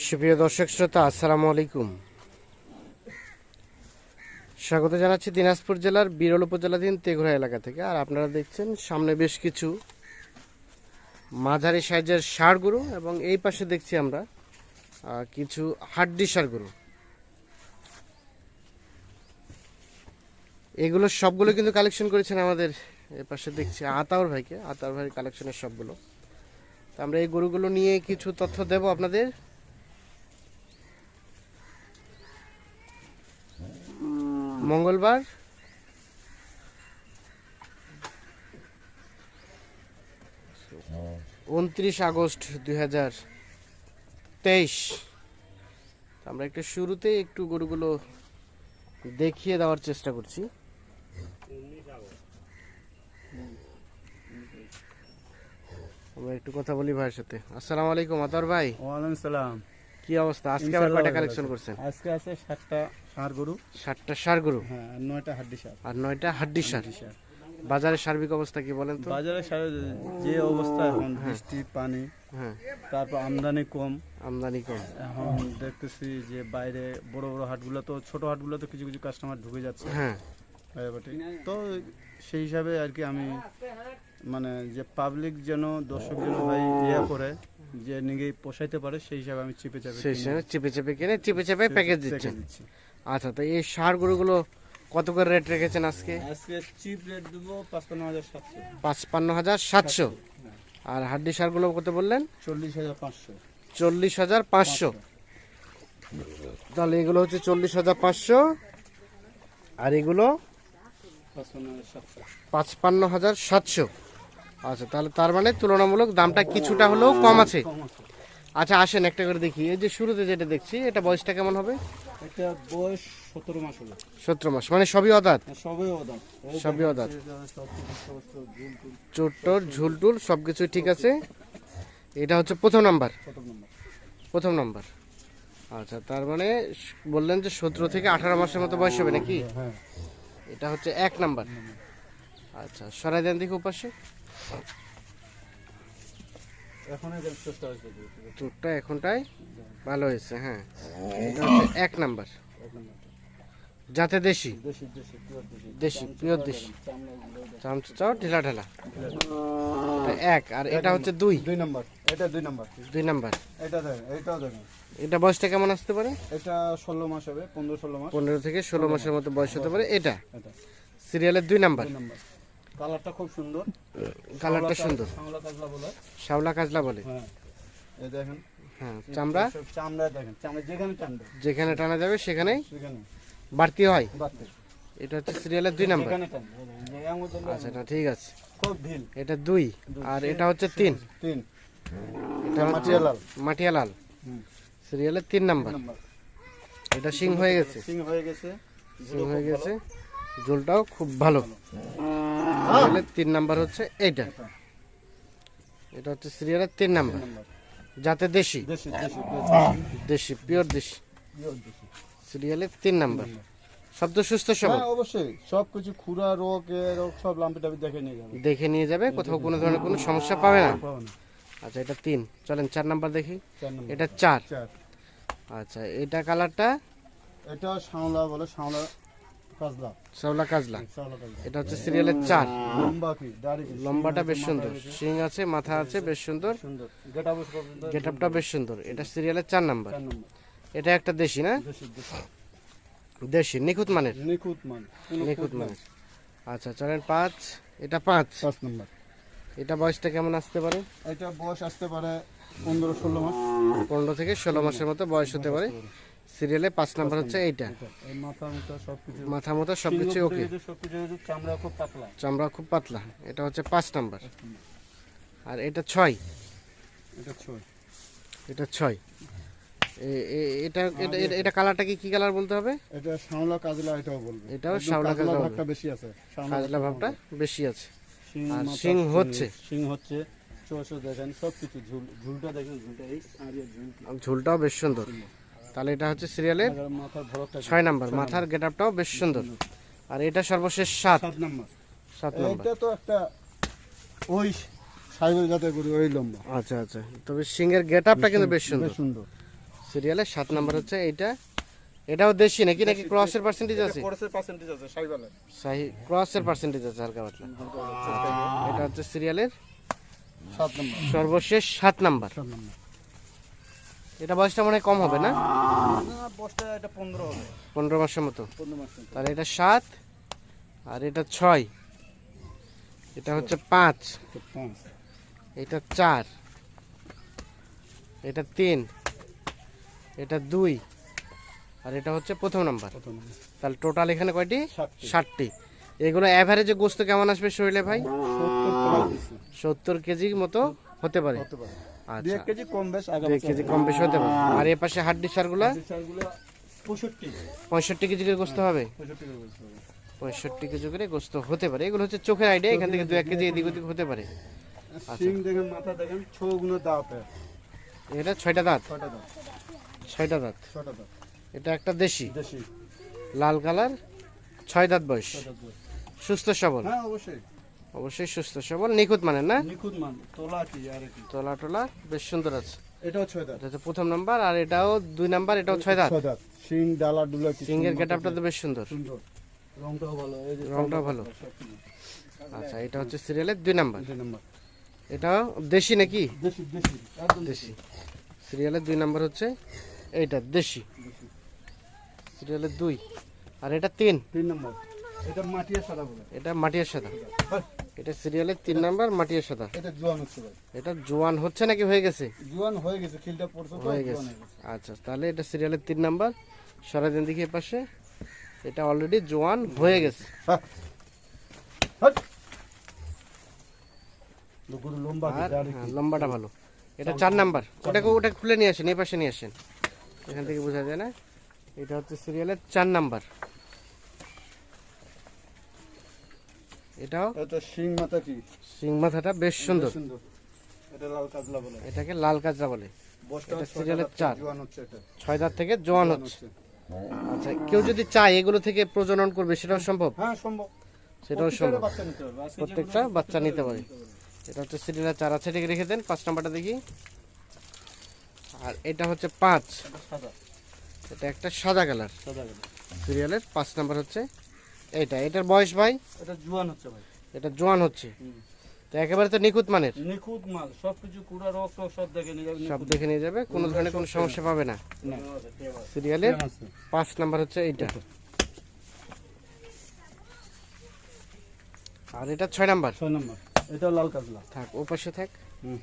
সুপ্রিয় দর্শক শ্রোতা, আসসালামু আলাইকুম। স্বাগত জানাচ্ছি দিনাজপুর জেলার বিরল উপজেলাধীন তেঘরা এলাকা থেকে। আর আপনারা দেখছেন, সামনে বেশ কিছু মাঝারি সাইজের ষাড় গরু এবং এই পাশে দেখছি আমরা কিছু হাড্ডি ষাড় গরু। এগুলো সবগুলো কিন্তু কালেকশন করেছেন আমাদের এ পাশে দেখছি আতাউর ভাইকে। আতাউর ভাইয়ের কালেকশনের সবগুলো। তো আমরা এই গরুগুলো নিয়ে কিছু তথ্য দেব আপনাদের। মঙ্গলবার। উনত্রিশ আগস্ট দুই হাজার তেইশ। আমরা একটু শুরুতে একটু গরুগুলো দেখিয়ে দেওয়ার চেষ্টা করছি। আমরা একটু কথা বলি ভাইয়ের সাথে। আসসালামু আলাইকুম, আতর ভাই। ওয়ালাইকুম সালাম। কি অবস্থা? আজকে আবার কয়টা কালেকশন করছেন? আজকে আছে সাতটা ষাঁড় গরু। ষাটটা সার গরু? হ্যাঁ আর নয়টা হাড্ডি সার। আর নয়টা হাড্ডি সার? সার। বাজারের সার্বিক অবস্থা কি বলেন তো? বাজারে সার- যে অবস্থা এখন বৃষ্টি পানি হ্যাঁ। তারপর আমদানি কম। আমদানি কম। এখন দেখতেছি যে বাইরে বড় বড় হাটগুলো তো ছোট হাটগুলো তো কিছু কিছু কাস্টমার ঢুকে যাচ্ছে। হ্যাঁ। তো সেই হিসাবে আর কি আমি মানে যে পাবলিক যেন দর্শক যেন ভাই ইয়ে করে যে নিজেই পোষাইতে পারে সেই হিসাবে আমি চিপে চাপে সেই সময় চেপে চেপে কিনে চেপে চেপে প্যাকেজ দিচ্ছেন। দিচ্ছি। আচ্ছা তো এই সার গরুগুলো কত করে রেট রেখেছেন আজকে? আজকে চিপ রেট দেবো পাঁচপান্ন হাজার সাতশো। পাঁচপান্ন হাজার সাতশো? আর হাড্ডি সারগুলো কত বললেন? চল্লিশ হাজার পাঁচশো। চল্লিশ হাজার পাঁচশো। তাহলে এগুলো হচ্ছে চল্লিশ হাজার পাঁচশো। আর এগুলো? পাঁচপান্ন হাজার সাতশো। আচ্ছা তাহলে তার মানে তুলনামূলক দামটা কিছুটা হলেও কম আছে। আচ্ছা আসেন একটা করে দেখি। এই যে শুরুতে যেটা দেখছি এটা বয়সটা কেমন হবে? এটা বয়স সতেরো মাস হলো। সতেরো মাস মানে সবই অদাঁত? সবই ওদাম সবই অদাঁত। চোট্টর ঝুলটুল সব কিছুই ঠিক আছে? এটা হচ্ছে প্রথম নাম্বার? প্রথম নম্বর। আচ্ছা তার মানে বললেন যে সতেরো থেকে আঠারো মাসের মতো বয়স হবে নাকি? হ্যাঁ। এটা হচ্ছে এক নাম্বার। আচ্ছা সরাই দেন দেখি উপাসে চোটটা এখনটাই ভালো হয়েছে হ্যাঁ। এক নাম্বার। যাতে দেশি। দেশি পিওর দেশি। চামচ চাও ঢিলা ঢালা। এক আর এটা হচ্ছে দুই। দুই নম্বর। এটা দুই নম্বর। দুই নাম্বার। এটা এটাও দেখেন এটা বয়সটা কেমন আসতে পারে? এটা ষোলো মাস হবে পনেরো ষোলো মাস। পনেরো থেকে ষোলো মাসের মতো বয়স হতে পারে। এটা এটা। সিরিয়ালের দুই নাম্বার। দুই নম্বর। কালারটা খুব সুন্দর। কালারটা সুন্দর। কাজলা বলে। শাওলা কাজলা বলে? হ্যাঁ। এই দেখেন। হ্যাঁ চামড়া? চামড়া দেখেন। চামড়া যেখানে টানবে যেখানে টানা যাবে সেখানেই সেখানে। বাড়তি হয়? বাড়তে। এটা হচ্ছে সিরিয়ালের দুই নাম্বার? আচ্ছা এটা ঠিক আছে। এটা দুই। আর এটা হচ্ছে তিন। তিন। এটা মাটিয়া লাল মাটিয়া লাল সিরিয়ালের তিন নাম্বার। এটা সিং হয়ে গেছে। সিং হয়ে গেছে। সিং হয়ে গেছে। ঝোলটাও খুব ভালো। তিন নাম্বার হচ্ছে এইটা। এটা হচ্ছে সিরিয়ালের তিন নাম্বার। যাতে দেশি। দেশি পিওর দেশি। সিরিয়ালের তিন নাম্বার। শব্দ সুস্থ সবল। হ্যাঁ অবশ্যই। সব কিছু খুরা রোগ রোগ সব লাম্পি টাম্পি দেখে নিয়ে যাবে। দেখে নিয়ে যাবে কোথাও কোনো ধরনের কোনো সমস্যা পাবে না। আচ্ছা এটা তিন। চলেন চার নাম্বার দেখি। এটা চার। চার। আচ্ছা এটা কালারটা? এটা শাওলা বলে শাওলা কাজলা। শ্যাওলা কাজলা। শাওলা কাজলা। এটা হচ্ছে সিরিয়ালের চার লম্বা কি? দাড়ি কি? লম্বাটা বেশ সুন্দর। শিং আছে মাথা আছে বেশ সুন্দর। গেট আপটা বেশ সুন্দর। এটা সিরিয়ালের চার নাম্বার। এটা একটা দেশি না? দেশি নিখুঁত মানের। নিখুঁত মান নিখুঁত মানের। আচ্ছা চলেন পাঁচ। এটা পাঁচ। পাঁচ নম্বর। এটা বয়সটা কেমন আসতে পারে? এটা বয়স আসতে পারে পনেরো ষোলো মাস। পনেরো থেকে ষোলো মাসের মতো বয়স হতে পারে। সিরিয়ালে পাঁচ নাম্বার হচ্ছে এইটা। মাথা মতো সবকিছু। ওকে চামড়া খুব পাতলা। চামড়া খুব পাতলা। এটা হচ্ছে পাঁচ নাম্বার। আর এটা ছয়। এটা ছয়। এটা ছয়। এটা এটা কালারটা কি কি কালার বলতে হবে? এটা শাওলা কাজলা এটাও বলবে। এটাও শাওলা কাজলা বলবে। বেশি আছে। কাজলা ভাবটা বেশি আছে। আর শিং হচ্ছে। হচ্ছে। দেখেন ঝুলটা দেখেন ঝুলটা এই ঝুলটাও বেশ সুন্দর। তাহলে এটা হচ্ছে সিরিয়ালের ছয় নাম্বার মাথার গেট আপটাও বেশ সুন্দর। আর এটা সর্বশেষ সাত। সাত নাম্বার। সাত নাম্বার। এটা তো একটা ওই সাইবেল জাতের গরু ওই লম্বা। আচ্ছা আচ্ছা। তবে সিংয়ের গেট আপটা কিন্তু বেশ সুন্দর। সুন্দর। সিরিয়ালের সাত নাম্বার হচ্ছে এইটা। এটাও দেশি নাকি? নাকি ক্রসের পার্সেন্টেজ আছে? কোর্সের পার্সেন্টেজ আছে সাইবালের। সাহি ক্রসের পার্সেন্টেজ আছে হালকা পাতলা। এটা হচ্ছে সিরিয়ালের নম্বর। সর্বশেষ নম্বর। এটা বয়সটা মনে কম হবে না? বসটা এটা পনেরো হবে। পনেরো মাসের মতো। পনেরো মাস তাহলে এটা সাত আর এটা ছয়। এটা হচ্ছে পাঁচ। এটা চার। এটা তিন। এটা দুই। আর এটা হচ্ছে প্রথম নাম্বার। তাহলে টোটাল এখানে কয়টি? ষাটটি। এগুলো অ্যাভারেজে গোস্ত কেমন আসবে শরীরে ভাই। সত্তর কেজির মতো হতে পারে। আচ্ছা। কেজি কম বেশ আগে দুই কেজি কম বেশি হতে পারে। আর পাশে হাড্ডি সারগুলা? পঁয়ষট্টি কেজি। করে গোস্ত হবে? পঁয়ষট্টি কেজি করে গোস্ত হতে পারে। এগুলো হচ্ছে চোখের আইডিয়া এখান থেকে দু এক কেজি এদিক ওদিক হতে পারে। শিং দেখেন মাথা দেখেন ছ গুলো দাঁত এটা ছয়টা দাঁত? ছয়টা দাঁত। এটা একটা দেশি? দেশি। লাল কালার ছয় দাঁত বয়স। সুস্থ সবল? হ্যাঁ অবশ্যই। অবশ্যই সুস্থ সবল নিখুঁত মানে না? নিখুঁত মান তোলা কি আর কি? তোলা টোলা বেশ সুন্দর আছে। এটাও ছয় দাঁত। এটা প্রথম নাম্বার আর এটাও দুই নাম্বার এটাও ছয় দাঁত। ছয় দাঁত। শিং ডালা ডুলা কি সিংহের গেট আপটা তো বেশ সুন্দর। সুন্দর। রংটাও ভালো এই যে রংটাও ভালো। আচ্ছা এটা হচ্ছে সিরিয়ালের দুই নাম্বার। দুই নাম্বার। এটাও দেশি নাকি? দেশি দেশি একদম দেশি। সিরিয়ালের দুই নাম্বার হচ্ছে এইটা দেশি। সিরিয়ালের দুই। আর এটা তিন। তিন নাম্বার। এটা মাটিয়া সাদা বলে। এটা মাটিয়ার সাদা। এটা সিরিয়ালের তিন নাম্বার মাটিয়ার সাদা। এটা জোয়ান হচ্ছে ভাই। এটা জোয়ান হচ্ছে নাকি হয়ে গেছে? জোয়ান হয়ে গেছে খিলটা পড়ছে হয়ে গেছে। আচ্ছা তাহলে এটা সিরিয়ালের তিন নাম্বার। সারাদিন দিকে পাশে। এটা অলরেডি জোয়ান হয়ে গেছে। হ্যাঁ। লম্বাটা ভালো। এটা চার নাম্বার। ওটাকে ওটা খুলে নিয়ে আসেন এই পাশে নিয়ে আসেন। এখান থেকে বোঝা যায় না। এটা হচ্ছে সিরিয়ালের চার নাম্বার। এটাও এটা শিং মাথা কি? সিং মাথাটা বেশ সুন্দর। সুন্দর। এটা লাল কাজলা বলে। এটাকে লাল কাজরা বলে। এটা সিরিয়ালের চার। জোয়ান হচ্ছে এটা। ছয় দাঁত থেকে জোয়ান হচ্ছে। আচ্ছা কেউ যদি চায় এগুলো থেকে প্রজনন করবে সেটাও সম্ভব? হ্যাঁ সম্ভব। সেটাও সম্ভব। প্রত্যেকটা বাচ্চা নিতে পারে এটা হচ্ছে সিরিয়ালের চার। আছে এটাকে রেখে দেন। পাঁচ নাম্বারটা দেখি। আর এটা হচ্ছে পাঁচ। সাদা। এটা একটা সাদা কালার। সাদা গেলে সিরিয়ালের পাঁচ নাম্বার হচ্ছে এইটা এটার বয়স ভাই? এটা জোয়ান হচ্ছে ভাই। এটা জোয়ান হচ্ছে। তো একেবারে তো নিখুঁত মানের? নিখুঁত মাল সবকিছু কুড়া রক সব দেখে নিয়ে যাবে সব দেখে নিয়ে যাবে কোনো ধরনের কোনো সমস্যা পাবে না। সিরিয়ালের পাঁচ নাম্বার হচ্ছে এইটা। আর এটা ছয় নাম্বার? ছয় নম্বর। এটা লাল কাজলা। থাক ও পাশে থাক। হুম।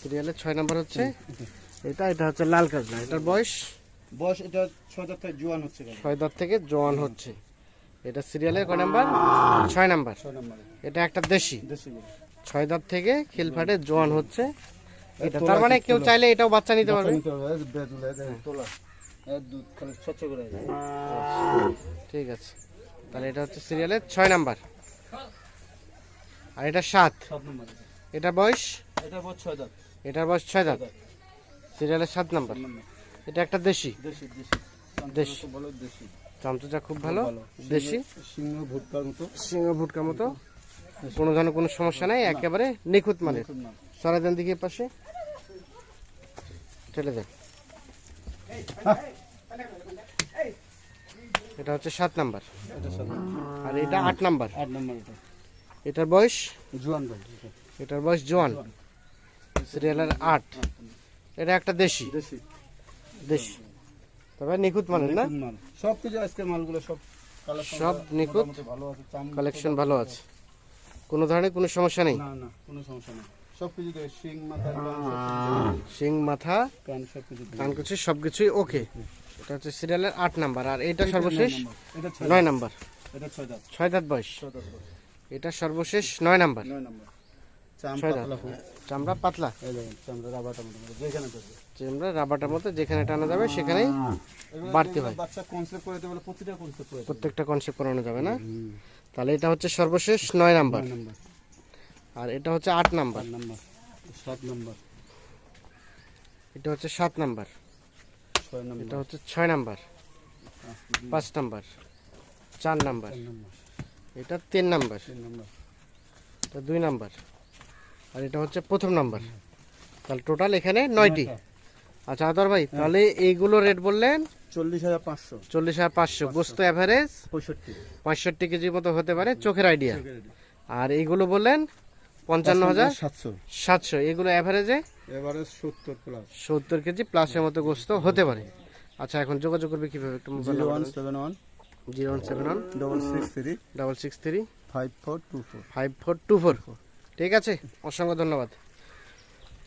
সিরিয়ালের ছয় নাম্বার হচ্ছে এটা এটা হচ্ছে লাল কাজলা। এটার বয়স? বয়স এটা ছয় দাঁত থেকে জোয়ান হচ্ছে ছয় দাঁত থেকে জোয়ান হচ্ছে। এটা সিরিয়ালের কয় নাম্বার? ছয় নাম্বার। এটা একটা দেশি। ছয় দাঁত থেকে খিলফাটে জোয়ান হচ্ছে। এটা তার মানে কেউ চাইলে এটাও বাচ্চা নিতে পারবে। বাচ্চা নিতে পারবে, এই যে বেদুলা, এই দেখেন, তোলা। এই দুধ খালি স্বচ্ছ করে যায়। ঠিক আছে। তাহলে এটা হচ্ছে সিরিয়ালের ছয় নাম্বার। আর এটা সাত। এটা। বয়স? এটা বয়স ছয় দাঁত। এটার বয়স ছয় দাঁত। সিরিয়ালের সাত নাম্বার। নম্বর। এটা একটা দেশি। দেশি দেশি। দেশি। চামচাটা চামচা খুব ভালো। দেশি। সিংহ ভুট্টার মতো। সিংহ ভুটকার মতো। কোনো ধরনের কোনো সমস্যা নাই একেবারে নিখুঁত মানের। মাল। সরাই দেন দিকে পাশে। ঠেলে দেন। এটা হচ্ছে সাত নাম্বার। এটা আর এটা আট নাম্বার। আট নম্বর এটা। এটার বয়স? জোয়ান এটার বয়স জোয়ান। সিরিয়ালের আট। এটা একটা দেশি। দেশি। দেশি। তবে নিখুঁত মানের না? সব কিছু আজকে মালগুলো সব সব নিখুঁত। ভালো আছে কালেকশন ভালো আছে। কোনো ধরনের কোনো সমস্যা নেই? না না কোনো সমস্যা নেই। শিং মাথা কানকুচি ওকে। এটা হচ্ছে সিরিয়ালের আট নাম্বার। আর এটা সর্বশেষ? নয় নম্বর। এটা ছয় দাঁত। বয়স। সর্বশেষ নয় নাম্বার। নম্বর। ছয় দাঁত। চামড়া পাতলা। চামড়া রাবারটা যেখানে চামড়া রাবারটার মতো যেখানে টানা যাবে সেখানেই বাড়তি হয়। বাচ্চা কনসেপ্ট করে দেবে প্রতিটা কনসেপ্ট করে প্রত্যেকটা কনসেপ্ট করানো যাবে না? তাহলে এটা হচ্ছে সর্বশেষ নয় নাম্বার। নম্বর। আর এটা হচ্ছে আট নাম্বার। সাত নম্বর। এটা হচ্ছে সাত নাম্বার। নম্বর। এটা হচ্ছে ছয় নাম্বার। পাঁচ নাম্বার। চার নাম্বার। এটা তিন নাম্বার। এটা দুই নাম্বার। আর এটা হচ্ছে প্রথম নাম্বার। তাহলে টোটাল এখানে নয়টি। আচ্ছা আদর ভাই তাহলে এইগুলো রেট বললেন? চল্লিশ হাজার পাঁচশো। চল্লিশ হাজার পাঁচশো গোস্ত অ্যাভারেজ পঁয়ষট্টি। পঁয়ষট্টি কেজির মতো হতে পারে চোখের আইডিয়া আর এইগুলো বললেন পঞ্চান্ন হাজার সাতশো। সাতশো এগুলো অ্যাভারেজে এবারে সত্তর প্লাস সত্তর কেজি প্লাসের মতো গোস্ত হতে পারে। আচ্ছা এখন যোগাযোগ করবে কীভাবে? একটু zero one seven one. Zero one seven one. Double six three double six three five four two four five four two four ঠিক আছে অসংখ্য ধন্যবাদ।